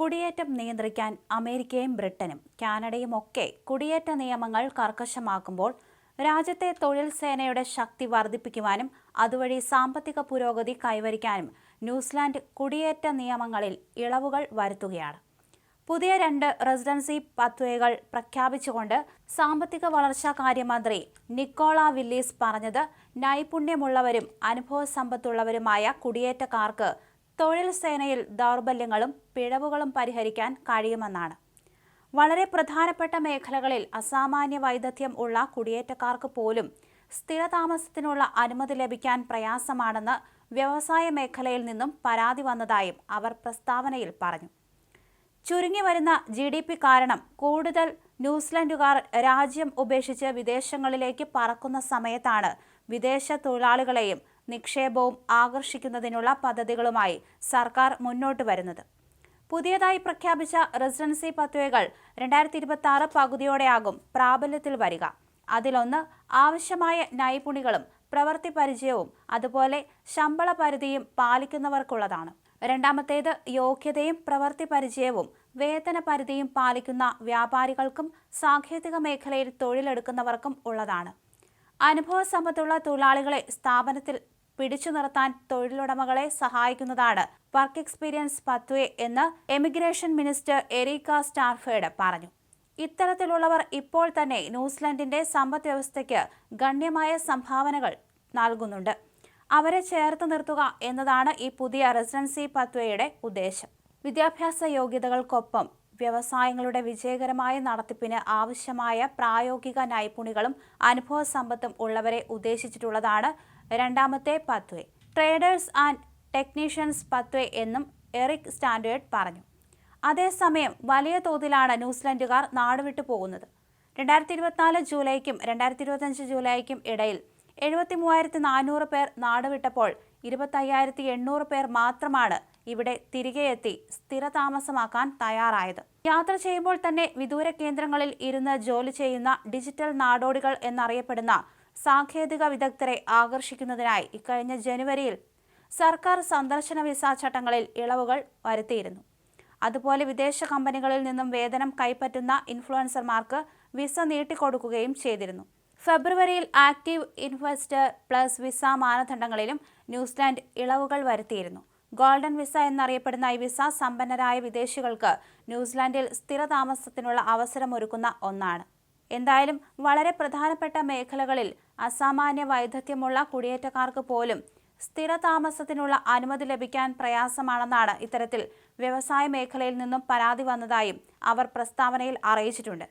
കുടിയേറ്റം നിയന്ത്രിക്കാൻ അമേരിക്കയും ബ്രിട്ടനും കാനഡയും ഒക്കെ കുടിയേറ്റ നിയമങ്ങൾ കർക്കശമാക്കുമ്പോൾ രാജ്യത്തെ തൊഴിൽ സേനയുടെ ശക്തി വർദ്ധിപ്പിക്കുവാനും അതുവഴി സാമ്പത്തിക പുരോഗതി കൈവരിക്കാനും ന്യൂസിലാൻഡ് കുടിയേറ്റ നിയമങ്ങളിൽ ഇളവുകൾ വരുത്തുകയാണ്. പുതിയ രണ്ട് റെസിഡൻസി പത്വകൾ പ്രഖ്യാപിച്ചുകൊണ്ട് സാമ്പത്തിക വളർച്ചാ കാര്യമന്ത്രി നിക്കോള വില്ലീസ് പറഞ്ഞത് നൈപുണ്യമുള്ളവരും അനുഭവ സമ്പത്തുള്ളവരുമായ കുടിയേറ്റക്കാർക്ക് തൊഴിൽ സേനയിൽ ദൗർബല്യങ്ങളും പിഴവുകളും പരിഹരിക്കാൻ കഴിയുമെന്നാണ്. വളരെ പ്രധാനപ്പെട്ട മേഖലകളിൽ അസാമാന്യ വൈദഗ്ധ്യം ഉള്ള കുടിയേറ്റക്കാർക്ക് പോലും സ്ഥിരതാമസത്തിനുള്ള അനുമതി ലഭിക്കാൻ പ്രയാസമാണെന്ന് വ്യവസായ മേഖലയിൽ നിന്നും പരാതി വന്നതായും അവർ പ്രസ്താവനയിൽ പറഞ്ഞു. ചുരുങ്ങി വരുന്ന ജി ഡി പി കാരണം കൂടുതൽ ന്യൂസിലൻഡുകാർ രാജ്യം ഉപേക്ഷിച്ച് വിദേശങ്ങളിലേക്ക് പറക്കുന്ന സമയത്താണ് വിദേശ തൊഴിലാളികളെയും നിക്ഷേപവും ആകർഷിക്കുന്നതിനുള്ള പദ്ധതികളുമായി സർക്കാർ മുന്നോട്ട് വരുന്നത്. പുതിയതായി പ്രഖ്യാപിച്ച റെസിഡൻസി പദ്വികൾ രണ്ടായിരത്തി ഇരുപത്തി ആറ് പകുതിയോടെയാകും പ്രാബല്യത്തിൽ വരിക. അതിലൊന്ന് ആവശ്യമായ നൈപുണികളും പ്രവൃത്തി പരിചയവും അതുപോലെ ശമ്പള പരിധിയും പാലിക്കുന്നവർക്കുള്ളതാണ്. രണ്ടാമത്തേത് യോഗ്യതയും പ്രവൃത്തി പരിചയവും വേതന പരിധിയും പാലിക്കുന്ന വ്യാപാരികൾക്കും സാങ്കേതിക മേഖലയിൽ തൊഴിലെടുക്കുന്നവർക്കും ഉള്ളതാണ്. അനുഭവ സമ്പത്തുള്ള തൊഴിലാളികളെ സ്ഥാപനത്തിൽ പിടിച്ചു നിർത്താൻ തൊഴിലുടമകളെ സഹായിക്കുന്നതാണ്. വർക്ക് എക്സ്പീരിയൻസ് പത്വേ എന്ന് എമിഗ്രേഷൻ മിനിസ്റ്റർ എറിക്ക സ്റ്റാർഫേഡ് പറഞ്ഞു. ഇത്തരത്തിലുള്ളവർ ഇപ്പോൾ തന്നെ ന്യൂസിലൻഡിന്റെ സമ്പദ് വ്യവസ്ഥയ്ക്ക് ഗണ്യമായ സംഭാവനകൾ നൽകുന്നുണ്ട്. അവരെ ചേർത്ത് നിർത്തുക എന്നതാണ് ഈ പുതിയ റെസിഡൻസി പത്വയുടെ ഉദ്ദേശം. വിദ്യാഭ്യാസ യോഗ്യതകൾക്കൊപ്പം വ്യവസായങ്ങളുടെ വിജയകരമായ നടത്തിപ്പിന് ആവശ്യമായ പ്രായോഗിക നൈപുണികളും അനുഭവ സമ്പത്തും ഉള്ളവരെ ഉദ്ദേശിച്ചിട്ടുള്ളതാണ് രണ്ടാമത്തെ pathway. Traders and technicians pathway എന്നും എറിക് സ്റ്റാൻഡേർഡ് പറഞ്ഞു. അതേസമയം വലിയ തോതിലാണ് ന്യൂസിലൻഡുകാർ നാടുവിട്ടു പോകുന്നത്. രണ്ടായിരത്തി ഇരുപത്തിനാല് ജൂലൈക്കും രണ്ടായിരത്തി ഇരുപത്തഞ്ച് ജൂലൈക്കും ഇടയിൽ എഴുപത്തി മൂവായിരത്തി നാനൂറ് പേർ നാടുവിട്ടപ്പോൾ ഇരുപത്തയ്യായിരത്തി എണ്ണൂറ് പേർ മാത്രമാണ് ഇവിടെ തിരികെ എത്തി സ്ഥിരതാമസമാക്കാൻ തയ്യാറായത്. യാത്ര ചെയ്യുമ്പോൾ തന്നെ വിദൂര കേന്ദ്രങ്ങളിൽ ഇരുന്ന് ജോലി ചെയ്യുന്ന ഡിജിറ്റൽ നാടോടികൾ എന്നറിയപ്പെടുന്ന സാങ്കേതിക വിദഗ്ധരെ ആകർഷിക്കുന്നതിനായി ഇക്കഴിഞ്ഞ ജനുവരിയിൽ സർക്കാർ സന്ദർശന വിസ ചട്ടങ്ങളിൽ ഇളവുകൾ വരുത്തിയിരുന്നു. അതുപോലെ വിദേശ കമ്പനികളിൽ നിന്നും വേതനം കൈപ്പറ്റുന്ന ഇൻഫ്ലുവൻസർമാർക്ക് വിസ നീട്ടിക്കൊടുക്കുകയും ചെയ്തിരുന്നു. ഫെബ്രുവരിയിൽ ആക്റ്റീവ് ഇൻവെസ്റ്റർ പ്ലസ് വിസ മാനദണ്ഡങ്ങളിലും ന്യൂസിലാൻഡ് ഇളവുകൾ വരുത്തിയിരുന്നു. ഗോൾഡൻ വിസ എന്നറിയപ്പെടുന്ന ഈ വിസ സമ്പന്നരായ വിദേശികൾക്ക് ന്യൂസിലാൻഡിൽ സ്ഥിരതാമസത്തിനുള്ള അവസരമൊരുക്കുന്ന ഒന്നാണ്. എന്തായാലും വളരെ പ്രധാനപ്പെട്ട മേഖലകളിൽ അസാമാന്യ വൈദഗ്ധ്യമുള്ള കുടിയേറ്റക്കാർക്ക് പോലും സ്ഥിരതാമസത്തിനുള്ള അനുമതി ലഭിക്കാൻ പ്രയാസമാണെന്നാണ് ഇത്തരത്തിൽ വ്യവസായ മേഖലയിൽ നിന്നും പരാതി വന്നതായും അവർ പ്രസ്താവനയിൽ അറിയിച്ചിട്ടുണ്ട്.